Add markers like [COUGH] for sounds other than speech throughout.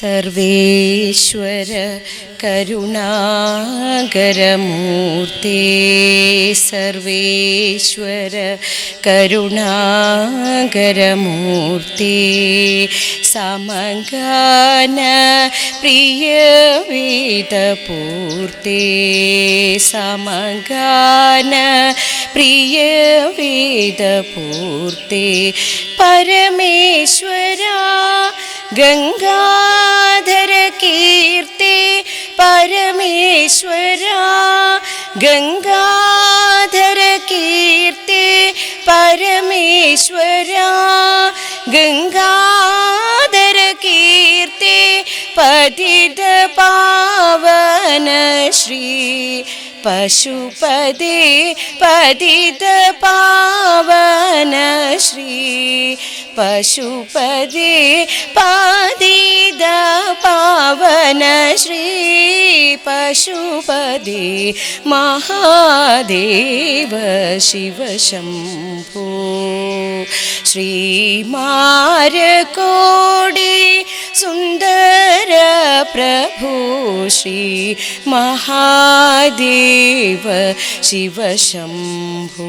സർവേശ്വര കരുണാകരമൂർത്തേ സർവേശ്വര കരുണാകരമൂർത്തേ. സമഗാന പ്രിയവേദപൂർത്തേ സമഗാന പ്രിയവേദപൂർത്തേ. പരമേശ്വര ഗംഗാധര കീർത്തി പരമേശ്വര. ഗംഗാധര കീർത്തി പരമേശ്വര. ഗംഗാധര കീർത്തി പതിത പാവന ശ്രീ പശുപതേ പതിത പാവന ശ്രീ पशुपदे പതിത പാവന ശ്രീ പശുപതേ മഹാദേവ ശിവശംഭോ ശ്രീമാരകോടി സുന്ദര പ്രഭു ശ്രീ മഹാദേവ ശിവശംഭോ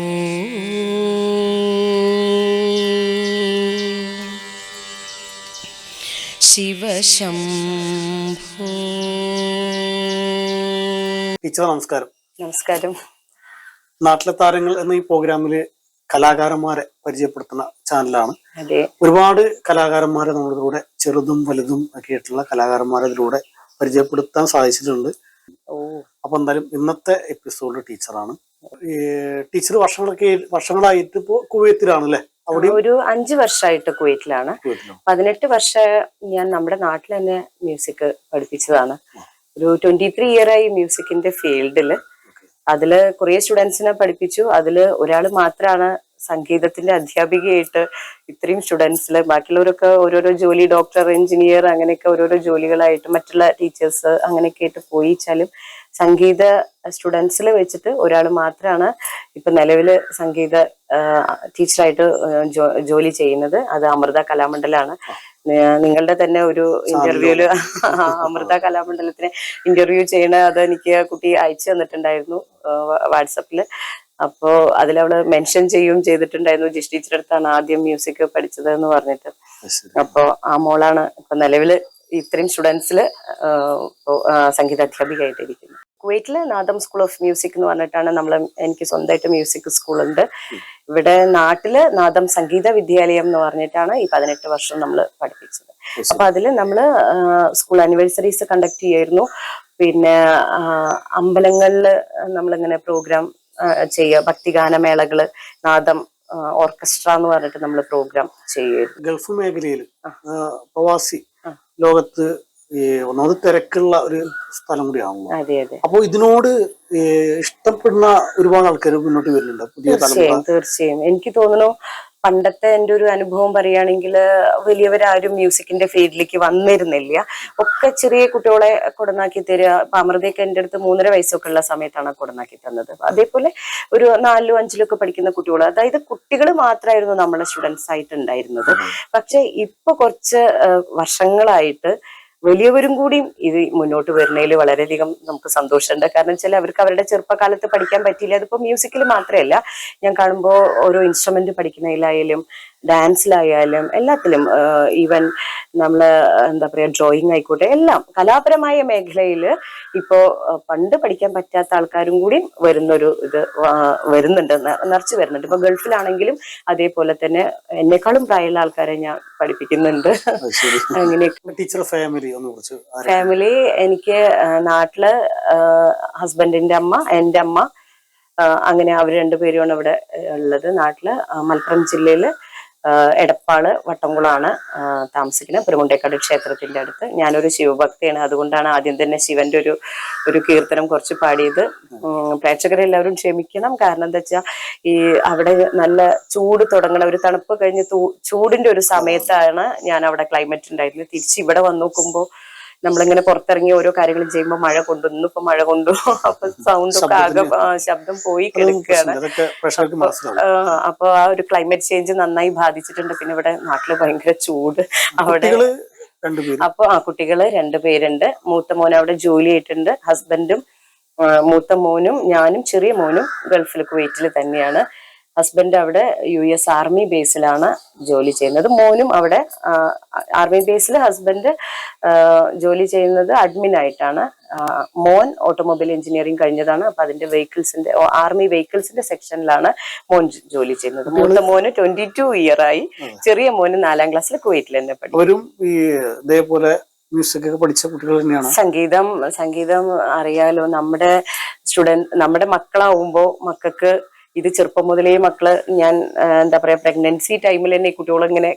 ശിവശംഭോ ടീച്ചർ നമസ്കാരം. നമസ്കാരം. നാട്ടിലെ താരങ്ങൾ എന്ന ഈ പ്രോഗ്രാമിൽ കലാകാരന്മാരെ പരിചയപ്പെടുത്തുന്ന ചാനലാണ് ഒരുപാട് കലാകാരന്മാരെ നമ്മളിതിലൂടെ ചെറുതും വലുതും ഒക്കെ ആയിട്ടുള്ള കലാകാരന്മാരെ ഇതിലൂടെ പരിചയപ്പെടുത്താൻ സാധിച്ചിട്ടുണ്ട്. അപ്പൊ എന്തായാലും ഇന്നത്തെ എപ്പിസോഡ് ടീച്ചറാണ് ടീച്ചർ വർഷങ്ങളൊക്കെ വർഷങ്ങളായിട്ട് ഇപ്പോ കുവൈത്തിലാണ് അല്ലെ അവിടെ ഒരു അഞ്ചു വർഷമായിട്ട് കുവൈറ്റിലാണ് കുവൈത്തിലാണ്? പതിനെട്ട് വർഷം ഞാൻ നമ്മുടെ നാട്ടിൽ തന്നെ മ്യൂസിക് പഠിപ്പിച്ചതാണ്. ഒരു ട്വന്റി ത്രീ ഇയർ ആയി മ്യൂസിക്കിന്റെ ഫീൽഡിൽ അതിൽ കുറെ സ്റ്റുഡൻസിനെ പഠിപ്പിച്ചു. അതിൽ ഒരാൾ മാത്രമാണ് സംഗീതത്തിന്റെ അധ്യാപികയായിട്ട് ഇത്രയും സ്റ്റുഡൻസിൽ ബാക്കിയുള്ളവരൊക്കെ ഓരോരോ ജോലി ഡോക്ടർ എഞ്ചിനീയർ അങ്ങനെയൊക്കെ ഓരോരോ ജോലികളായിട്ട് മറ്റുള്ള ടീച്ചേഴ്സ് അങ്ങനെയൊക്കെ ആയിട്ട് പോയിച്ചാലും സംഗീത സ്റ്റുഡൻസിൽ വെച്ചിട്ട് ഒരാൾ മാത്രമാണ് ഇപ്പൊ നിലവിൽ സംഗീത ടീച്ചറായിട്ട് ജോലി ചെയ്യുന്നത്. അത് അമൃത കലാമണ്ഡലാണ്. നിങ്ങളുടെ തന്നെ ഒരു ഇന്റർവ്യൂൽ അമൃത കലാമണ്ഡലത്തിന് ഇന്റർവ്യൂ ചെയ്യണ അത് എനിക്ക് കുട്ടി അയച്ചു തന്നിട്ടുണ്ടായിരുന്നു വാട്സപ്പിൽ. അപ്പോ അതിലവൾ മെൻഷൻ ചെയ്യും ചെയ്തിട്ടുണ്ടായിരുന്നു ജിഷ് ടീച്ചറെ അടുത്താണ് ആദ്യം മ്യൂസിക് പഠിച്ചത് എന്ന് പറഞ്ഞിട്ട്. അപ്പോ ആ മോളാണ് ഇപ്പൊ നിലവിൽ ഇത്രയും സ്റ്റുഡൻസിൽ സംഗീത അധ്യാപികയായിട്ടിരിക്കുന്നത് കുവൈറ്റിൽ നാദം സ്കൂൾ ഓഫ് മ്യൂസിക് എന്ന് പറഞ്ഞിട്ടാണ് നമ്മൾ എനിക്ക് സ്വന്തമായിട്ട് മ്യൂസിക് സ്കൂളുണ്ട് ഇവിടെ നാട്ടിൽ നാദം സംഗീത വിദ്യാലയം എന്ന് പറഞ്ഞിട്ടാണ് ഈ പതിനെട്ട് വർഷം നമ്മൾ പഠിപ്പിച്ചത്. അപ്പൊ അതിൽ നമ്മൾ സ്കൂൾ ആനിവേഴ്സറീസ് കണ്ടക്ട് ചെയ്യായിരുന്നു. പിന്നെ അമ്പലങ്ങളിൽ അമ്പലങ്ങളിൽ നമ്മളിങ്ങനെ പ്രോഗ്രാം ചെയ്യുക ഭക്തിഗാനമേളകൾ നാദം ഓർക്കസ്ട്ര എന്ന് പറഞ്ഞിട്ട് നമ്മൾ പ്രോഗ്രാം ചെയ്യുക ഗൾഫ് മേഖലയിൽ പ്രവാസി ലോകത്ത് ഈ ഒന്നാമത് തിരക്കുള്ള ഒരു സ്ഥലം കൂടിയാണല്ലോ. അപ്പൊ ഇതിനോട് ഇഷ്ടപ്പെടുന്ന ഒരുപാട് ആൾക്കാർ മുന്നോട്ട് വരുന്നുണ്ട്. പുതിയ തീർച്ചയായും തീർച്ചയായും. എനിക്ക് തോന്നുന്നു പണ്ടത്തെ എന്റെ ഒരു അനുഭവം പറയുകയാണെങ്കിൽ വലിയവരാരും മ്യൂസിക്കിന്റെ ഫീൽഡിലേക്ക് വന്നിരുന്നില്ല. ഒക്കെ ചെറിയ കുട്ടികളെ കൊടുന്നാക്കി തരിക. ഇപ്പൊ അമൃതയൊക്കെ എന്റെ അടുത്ത് മൂന്നര വയസ്സൊക്കെ ഉള്ള സമയത്താണ് കൊടുന്നാക്കി തന്നത്. അതേപോലെ ഒരു നാലിലും അഞ്ചിലും ഒക്കെ പഠിക്കുന്ന കുട്ടികൾ അതായത് കുട്ടികൾ മാത്രമായിരുന്നു നമ്മളെ സ്റ്റുഡൻസ് ആയിട്ട് ഉണ്ടായിരുന്നത്. പക്ഷെ ഇപ്പൊ കുറച്ച് വർഷങ്ങളായിട്ട് വലിയവരും കൂടിയും ഇത് മുന്നോട്ട് വരുന്നതിൽ വളരെയധികം നമുക്ക് സന്തോഷമുണ്ട്. കാരണം വെച്ചാൽ അവർക്ക് അവരുടെ ചെറുപ്പകാലത്ത് പഠിക്കാൻ പറ്റിയില്ല. അതിപ്പോ മ്യൂസിക്കിൽ മാത്രമല്ല ഞാൻ കാണുമ്പോൾ ഓരോ ഇൻസ്ട്രുമെന്റ് പഠിക്കുന്നതിലായാലും ഡാൻസിലായാലും എല്ലാത്തിലും ഈവൻ നമ്മൾ എന്താ പറയുക ഡ്രോയിങ് ആയിക്കോട്ടെ എല്ലാം കലാപരമായ മേഖലയിൽ ഇപ്പോൾ പണ്ട് പഠിക്കാൻ പറ്റാത്ത ആൾക്കാരും കൂടി വരുന്നൊരു ഇത് വരുന്നുണ്ട് നിറച്ച് വരുന്നുണ്ട്. ഇപ്പൊ ഗൾഫിലാണെങ്കിലും അതേപോലെ തന്നെ എന്നെക്കാളും പ്രായമുള്ള ആൾക്കാരെ ഞാൻ പഠിപ്പിക്കുന്നുണ്ട്. അങ്ങനെയൊക്കെ. ടീച്ചർ ഫാമിലി ഫാമിലി എനിക്ക് നാട്ടിൽ ഹസ്ബൻഡിന്റെ അമ്മ എന്റെ അമ്മ അങ്ങനെ അവർ രണ്ടുപേരുമാണ് ഇവിടെ ഉള്ളത്. നാട്ടിൽ മലപ്പുറം ജില്ലയിൽ എടപ്പാൾ വട്ടംകുളമാണ് താമസിക്കുന്നത്. പെരുമുണ്ടേക്കാട് ക്ഷേത്രത്തിന്റെ അടുത്ത്. ഞാനൊരു ശിവഭക്തയാണ്. അതുകൊണ്ടാണ് ആദ്യം തന്നെ ശിവന്റെ ഒരു ഒരു കീർത്തനം കുറച്ച് പാടിയത്. പ്രേക്ഷകരെ പ്രേക്ഷകരെല്ലാവരും ക്ഷമിക്കണം. കാരണം എന്താ വെച്ചാൽ ഈ അവിടെ നല്ല ചൂട് തുടങ്ങണ ഒരു തണുപ്പ് കഴിഞ്ഞ് ചൂടിന്റെ ഒരു സമയത്താണ് ഞാൻ അവിടെ ക്ലൈമറ്റ് ഉണ്ടായിരുന്നത് തിരിച്ച് ഇവിടെ വന്നു നോക്കുമ്പോൾ നമ്മളിങ്ങനെ പുറത്തിറങ്ങി ഓരോ കാര്യങ്ങൾ ചെയ്യുമ്പോൾ മഴ കൊണ്ടു ഇന്നിപ്പോ മഴ കൊണ്ടു അപ്പൊ സൗണ്ട് ഒക്കെ ആകെ ശബ്ദം പോയി കിടക്കുകയാണ് അപ്പൊ ആ ഒരു ക്ലൈമറ്റ് ചേഞ്ച് നന്നായി ബാധിച്ചിട്ടുണ്ട്. പിന്നെ ഇവിടെ നാട്ടിൽ ഭയങ്കര ചൂട്. അവിടെ അപ്പൊ ആ കുട്ടികൾ രണ്ടുപേരുണ്ട് മൂത്ത മോൻ അവിടെ ജോലി ആയിട്ടുണ്ട്. ഹസ്ബൻഡും മൂത്ത മോനും ഞാനും ചെറിയ മോനും ഗൾഫിൽ കുവൈറ്റിൽ തന്നെയാണ്. ഹസ്ബൻഡ് അവിടെ യു എസ് ആർമി ബേസിലാണ് ജോലി ചെയ്യുന്നത്. മോനും അവിടെ ആർമി ബേസിൽ ഹസ്ബൻഡ് ജോലി ചെയ്യുന്നത് അഡ്മിൻ ആയിട്ടാണ്. മോൻ ഓട്ടോമൊബൈൽ എഞ്ചിനീയറിംഗ് കഴിഞ്ഞതാണ്. അപ്പൊ അതിന്റെ വെഹിക്കിൾസിന്റെ ആർമി വെഹിക്കിൾസിന്റെ സെക്ഷനിലാണ് മോൻ ജോലി ചെയ്യുന്നത്. മൂത്ത മോന് ട്വന്റി ടു ഇയർ ആയി ചെറിയ മോന് നാലാം ക്ലാസ്സിൽ കുവൈറ്റിൽ തന്നെ പഠിക്കും ഈ ഇതേപോലെ മ്യൂസിക് ഒക്കെ പഠിച്ച കുട്ടികൾ തന്നെയാണ്? സംഗീതം സംഗീതം അറിയാലോ. നമ്മുടെ സ്റ്റുഡന്റ് നമ്മുടെ മക്കളാവുമ്പോ മക്കൾക്ക് ഇത് ചെറുപ്പം മുതലേ മക്കൾ ഞാൻ എന്താ പറയാ പ്രഗ്നൻസി ടൈമിൽ തന്നെ കുട്ടികളിങ്ങനെ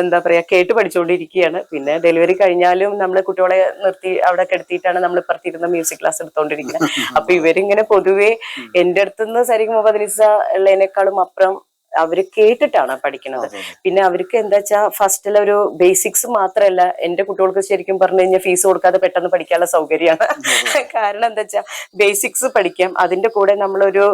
എന്താ പറയാ കേട്ട് പഠിച്ചുകൊണ്ടിരിക്കുകയാണ് പിന്നെ ഡെലിവറി കഴിഞ്ഞാലും നമ്മൾ കുട്ടികളെ നിർത്തി അവിടെ കിടത്തിയിട്ടാണ് നമ്മൾ ഇപ്പുറത്തിരുന്ന മ്യൂസിക് ക്ലാസ് എടുത്തോണ്ടിരിക്കുന്നത് അപ്പൊ ഇവരിങ്ങനെ പൊതുവെ എന്റെ അടുത്തുനിന്ന് സരിക്കും മുഹമ്മദ് ഉള്ളതിനേക്കാളും അപ്പുറം അവർ കേട്ടിട്ടാണ് പഠിക്കുന്നത് പിന്നെ അവർക്ക് എന്താ വെച്ചാൽ ഫസ്റ്റിൽ ഒരു ബേസിക്സ് മാത്രമല്ല എന്റെ കുട്ടികൾക്ക് ശരിക്കും പറഞ്ഞു കഴിഞ്ഞാൽ ഫീസ് കൊടുക്കാതെ പെട്ടെന്ന് പഠിക്കാനുള്ള സൗകര്യമാണ്. കാരണം എന്താ വെച്ചാൽ ബേസിക്സ് പഠിക്കാം. അതിന്റെ കൂടെ നമ്മളൊരു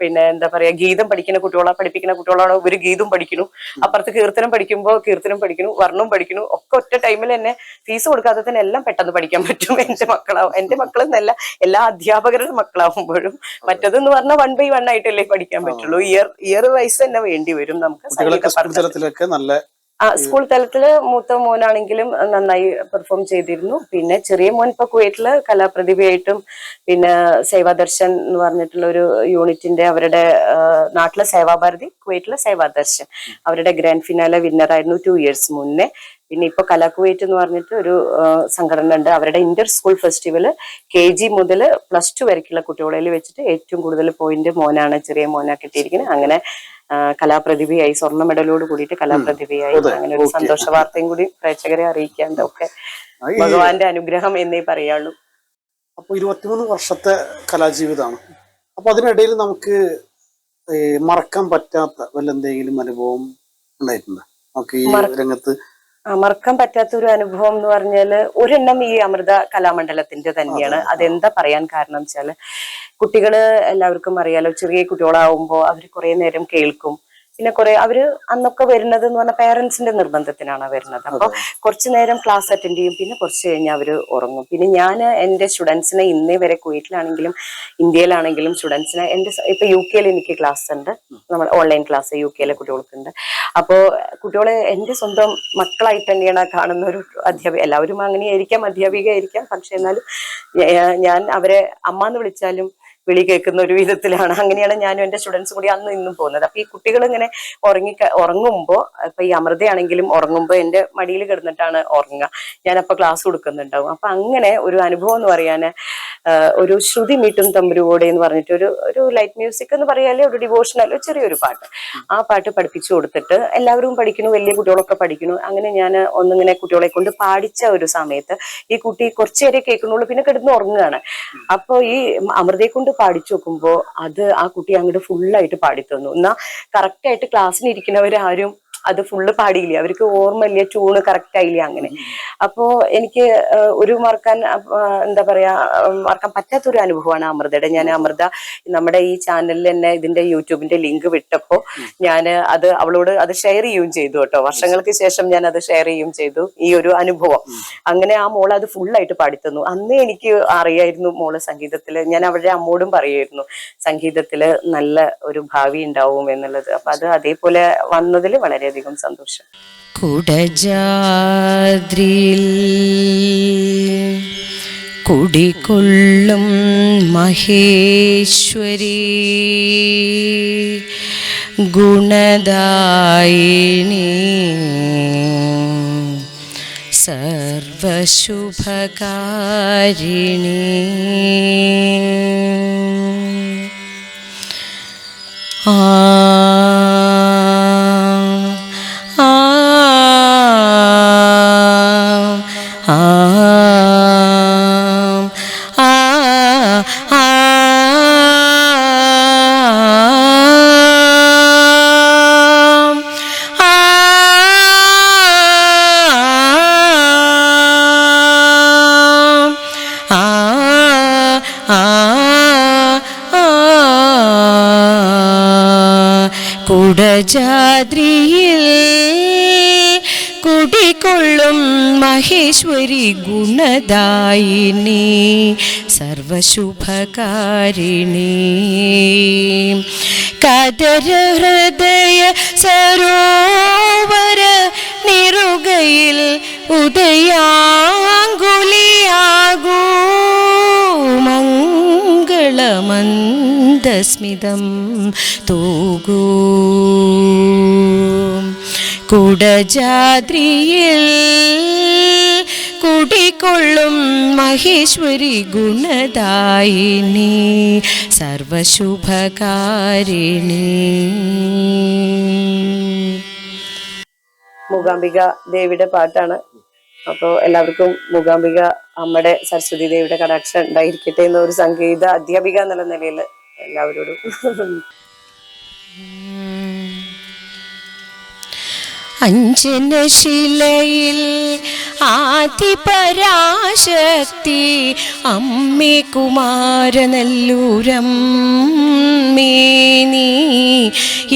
പിന്നെ എന്താ പറയാ ഗീതം പഠിക്കുന്ന കുട്ടികളെ പഠിപ്പിക്കുന്ന കുട്ടികളാണ് ഒരു ഗീതം പഠിക്കുന്നു. അപ്പുറത്ത് കീർത്തനം പഠിക്കുമ്പോൾ കീർത്തനം പഠിക്കുന്നു വർണം പഠിക്കുന്നു ഒക്കെ ഒറ്റ ടൈമിൽ തന്നെ ഫീസ് കൊടുക്കാതെ തന്നെ എല്ലാം പെട്ടെന്ന് പഠിക്കാൻ പറ്റും എന്റെ മക്കളാവും. എന്റെ മക്കളെന്നല്ല എല്ലാ അധ്യാപകരുടെ മക്കളാവുമ്പോഴും. മറ്റതെന്ന് പറഞ്ഞാൽ വൺ ബൈ വൺ ആയിട്ടല്ലേ പഠിക്കാൻ പറ്റുള്ളൂ. ഇയർ ഇയർ വൈസ് തന്നെ വേണ്ടി വരും നമുക്ക് നല്ല സ്കൂൾ തലത്തിൽ മൂത്ത മോനാണെങ്കിലും നന്നായി പെർഫോം ചെയ്തിരുന്നു. പിന്നെ ചെറിയ മോൻ ഇപ്പൊ കുവൈറ്റിൽ കലാപ്രതിഭയായിട്ടും പിന്നെ സേവാദർശൻ എന്ന് പറഞ്ഞിട്ടുള്ള ഒരു യൂണിറ്റിന്റെ അവരുടെ നാട്ടിലെ സേവാഭാരതി കുവൈറ്റിലെ സേവാദർശൻ. അവരുടെ ഗ്രാൻഡ് ഫിനാലെ വിന്നറായിരുന്നു ടു ഇയേഴ്സ് മുന്നേ. പിന്നെ ഇപ്പൊ കലാകുവൈറ്റ് എന്ന് പറഞ്ഞിട്ട് ഒരു സംഘടന ഉണ്ട് അവരുടെ inter school festival K G മുതൽ പ്ലസ് ടു വരയ്ക്കുള്ള കുട്ടികളിൽ വെച്ചിട്ട് ഏറ്റവും കൂടുതൽ പോയിന്റ് മോനാണ് ചെറിയ മോനാ കിട്ടിയിരിക്കുന്നത് അങ്ങനെ കലാപ്രതിഭയായി സ്വർണ മെഡലോട് കൂടിയിട്ട് കലാപ്രതിഭയായി. അങ്ങനെ ഒരു. സന്തോഷ വാർത്തയും കൂടി പ്രേക്ഷകരെ അറിയിക്കാൻ ഒക്കെ ഭഗവാന്റെ അനുഗ്രഹം എന്നേ പറയാള്ളൂ. അപ്പൊ ഇരുപത്തിമൂന്ന് വർഷത്തെ കലാജീവിതമാണ്. അപ്പൊ അതിനിടയിൽ നമുക്ക് മറക്കാൻ പറ്റാത്ത വല്ല എന്തെങ്കിലും അനുഭവം ഉണ്ടായിട്ടുണ്ട്? നമുക്ക് ഈ രംഗത്ത് മറക്കാൻ പറ്റാത്ത ഒരു അനുഭവം എന്ന് പറഞ്ഞാൽ ഒരെണ്ണം ഈ അമൃത കലാമണ്ഡലത്തിന്റെ തന്നെയാണ്. അതെന്താ പറയാൻ കാരണം വെച്ചാൽ കുട്ടികൾ എല്ലാവർക്കും അറിയാലോ ചെറിയ കുട്ടികളാവുമ്പോ അവർ കുറെ നേരം കേൾക്കും. പിന്നെ കുറെ അവർ അന്നൊക്കെ വരുന്നത് എന്ന് പറഞ്ഞാൽ പേരൻസിന്റെ നിർബന്ധത്തിനാണ് വരുന്നത്. അപ്പൊ കുറച്ചു നേരം ക്ലാസ് അറ്റൻഡ് ചെയ്യും. പിന്നെ കുറച്ച് കഴിഞ്ഞാൽ അവർ ഉറങ്ങും. പിന്നെ ഞാൻ എന്റെ സ്റ്റുഡൻസിനെ ഇന്നേ വരെ കുവൈറ്റിലാണെങ്കിലും ഇന്ത്യയിലാണെങ്കിലും സ്റ്റുഡൻസിനെ എന്റെ ഇപ്പൊ യു കെയിൽ എനിക്ക് ക്ലാസ് ഉണ്ട്. നമ്മൾ ഓൺലൈൻ ക്ലാസ് യു കെയിലെ കുട്ടികൾക്കുണ്ട് അപ്പോ കുട്ടികളെ എന്റെ സ്വന്തം മക്കളായിട്ട് തന്നെയാണ് കാണുന്ന ഒരു അധ്യാപിക എല്ലാവരും അങ്ങനെയായിരിക്കാം അധ്യാപിക ആയിരിക്കാം പക്ഷെ എന്നാലും ഞാൻ അവരെ അമ്മ എന്ന് വിളിച്ചാലും വിളി കേൾക്കുന്ന ഒരു വിധത്തിലാണ്. അങ്ങനെയാണ് ഞാനും എന്റെ സ്റ്റുഡൻസും കൂടി അന്ന് ഇന്നും പോകുന്നത്. അപ്പൊ ഈ കുട്ടികൾ ഇങ്ങനെ ഉറങ്ങി ഉറങ്ങുമ്പോൾ ഇപ്പൊ ഈ അമൃതയാണെങ്കിലും ഉറങ്ങുമ്പോൾ എന്റെ മടിയിൽ കിടന്നിട്ടാണ് ഉറങ്ങുക. ഞാനപ്പോൾ ക്ലാസ് കൊടുക്കുന്നുണ്ടാവും. അപ്പൊ അങ്ങനെ ഒരു അനുഭവം എന്ന് പറയാൻ ഒരു ശ്രുതി മീട്ടും തമ്പുരുവോടെ എന്ന് പറഞ്ഞിട്ട് ഒരു ഒരു ലൈറ്റ് മ്യൂസിക് എന്ന് പറയാലേ ഒരു ഡിവോഷണൽ ചെറിയൊരു പാട്ട്. ആ പാട്ട് പഠിപ്പിച്ചു കൊടുത്തിട്ട് എല്ലാവരും പഠിക്കുന്നു വലിയ കുട്ടികളൊക്കെ പഠിക്കുന്നു. അങ്ങനെ ഞാൻ ഒന്നിങ്ങനെ കുട്ടികളെ കൊണ്ട് പാടിച്ച ഒരു സമയത്ത് ഈ കുട്ടി കുറച്ചു നേരെ കേൾക്കുന്നുള്ളൂ പിന്നെ കിടന്ന് ഉറങ്ങുകയാണ്. അപ്പോൾ ഈ അമൃതയെ കൊണ്ട് പാടിച്ചു നോക്കുമ്പോ അത് ആ കുട്ടി അങ്ങോട്ട് ഫുള്ളായിട്ട് പാടിത്തന്നു. തന്നു എന്നാ കറക്റ്റായിട്ട് ക്ലാസ്സിൽ ഇരിക്കുന്നവരാരും അത് ഫുള്ള് പാടിയില്ല? അവർക്ക് ഓർമ്മയില്ല? ട്യൂണ് കറക്റ്റ് ആയില്ല അങ്ങനെ. അപ്പോ എനിക്ക് ഒരു മറക്കാൻ എന്താ പറയാ മറക്കാൻ പറ്റാത്തൊരു അനുഭവമാണ് അമൃതയുടെ. ഞാൻ അമൃത നമ്മുടെ ഈ ചാനലിൽ തന്നെ ഇതിന്റെ യൂട്യൂബിന്റെ ലിങ്ക് വിട്ടപ്പോ ഞാൻ അത് അവളോട് അത് ഷെയർ ചെയ്യുകയും ചെയ്തു കേട്ടോ. വർഷങ്ങൾക്ക് ശേഷം ഞാൻ അത് ഷെയർ ചെയ്യുകയും ചെയ്തു. ഈ ഒരു അനുഭവം. അങ്ങനെ ആ മോൾ അത് ഫുള്ളായിട്ട് പാടിത്തന്നു അന്നേ എനിക്ക് അറിയായിരുന്നു മോൾ സംഗീതത്തിൽ. ഞാൻ അവരുടെ അമ്മോടും പറയായിരുന്നു സംഗീതത്തിൽ നല്ല ഒരു ഭാവി ഉണ്ടാവും എന്നുള്ളത്. അപ്പൊ അത് അതേപോലെ വന്നതിൽ വളരെയധികം സന്തോഷം. കുടജാദ്രി കുടികൊള്ളും മഹേശ്വരി. ഗുണദായിനി സർവശുഭകാരിണി. കുടജാദ്രിയിൽ കുടികൊള്ളും മഹേശ്വരി ഗുണദായിനി സർവശുഭകാരിണി. കദര ഹൃദയ സരോവര നിറുകയിൽ ഉദയാങ്കുലിയാകൂ മംഗളമന്ദസ്മിതം തൂകൂ. കുടജാദ്രിയിൽ കുടികൊള്ളും മഹേശ്വരി ഗുണദായിനി സർവശുഭകാരിണി. മൂകാംബിക ദേവിയുടെ പാട്ടാണ്. അപ്പോൾ എല്ലാവർക്കും മൂകാംബിക അമ്മയുടെ സരസ്വതി ദേവിയുടെ കടാക്ഷൻ ഉണ്ടായിരിക്കട്ടെ എന്നൊരു സംഗീത അധ്യാപിക എന്നുള്ള നിലയിൽ എല്ലാവരോടും. അഞ്ജനശിലയിൽ ആദിപരാശക്തി അമ്മേ കുമാരനല്ലൂരം മേനി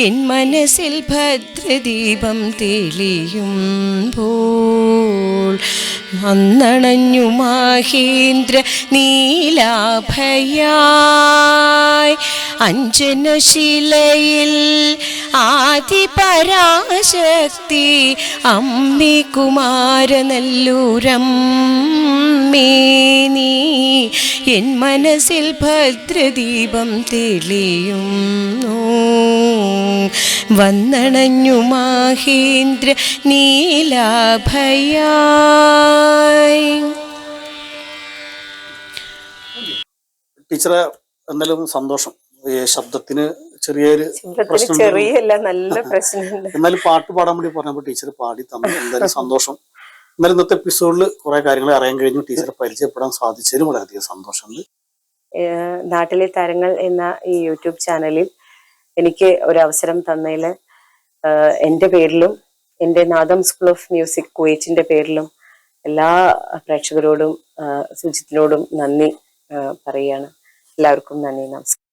എൻ മനസ്സിൽ ഭദ്രദീപം തെളിയുമ്പോൾ വന്നണഞ്ഞു മാഹേന്ദ്ര നീലാഭയായി. അഞ്ജനശിലയിൽ ആദിപരാശക്തി അമ്മി കുമാരനല്ലൂരം നീ എൻ മനസ്സിൽ ഭദ്രദീപം തെളിയുന്നു. വന്നണഞ്ഞു മാഹേന്ദ്ര നീലാഭയായി. ടീച്ചറെ എന്തായാലും സന്തോഷം. ഈ ശബ്ദത്തിന് ചെറിയൊരു പ്രശ്നം ചെറിയല്ല നല്ല [LAUGHS] പ്രശ്നമുണ്ട്. എന്നാലും പാട്ട് പാടാൻ വേണ്ടി പറഞ്ഞപ്പോൾ ടീച്ചർ പാടി തന്നു. എന്തായാലും [LAUGHS] സന്തോഷം. എന്നാലും ഇന്നത്തെ എപ്പിസോഡിൽ കുറെ കാര്യങ്ങൾ അറിയാൻ കഴിഞ്ഞു. ടീച്ചറെ പരിചയപ്പെടാൻ സാധിച്ചതിലും വളരെയധികം സന്തോഷമുണ്ട്. നാട്ടിലെ താരങ്ങൾ എന്ന ഈ യൂട്യൂബ് ചാനലിൽ എനിക്ക് ഒരു അവസരം തന്നതിൽ എന്റെ പേരിലും എന്റെ നാദം സ്കൂൾ ഓഫ് മ്യൂസിക് കുവൈറ്റിന്റെ പേരിലും എല്ലാ പ്രേക്ഷകരോടും സുജിത്തിനോടും നന്ദി പറയുകയാണ്. എല്ലാവർക്കും നന്ദി നമസ്കാരം.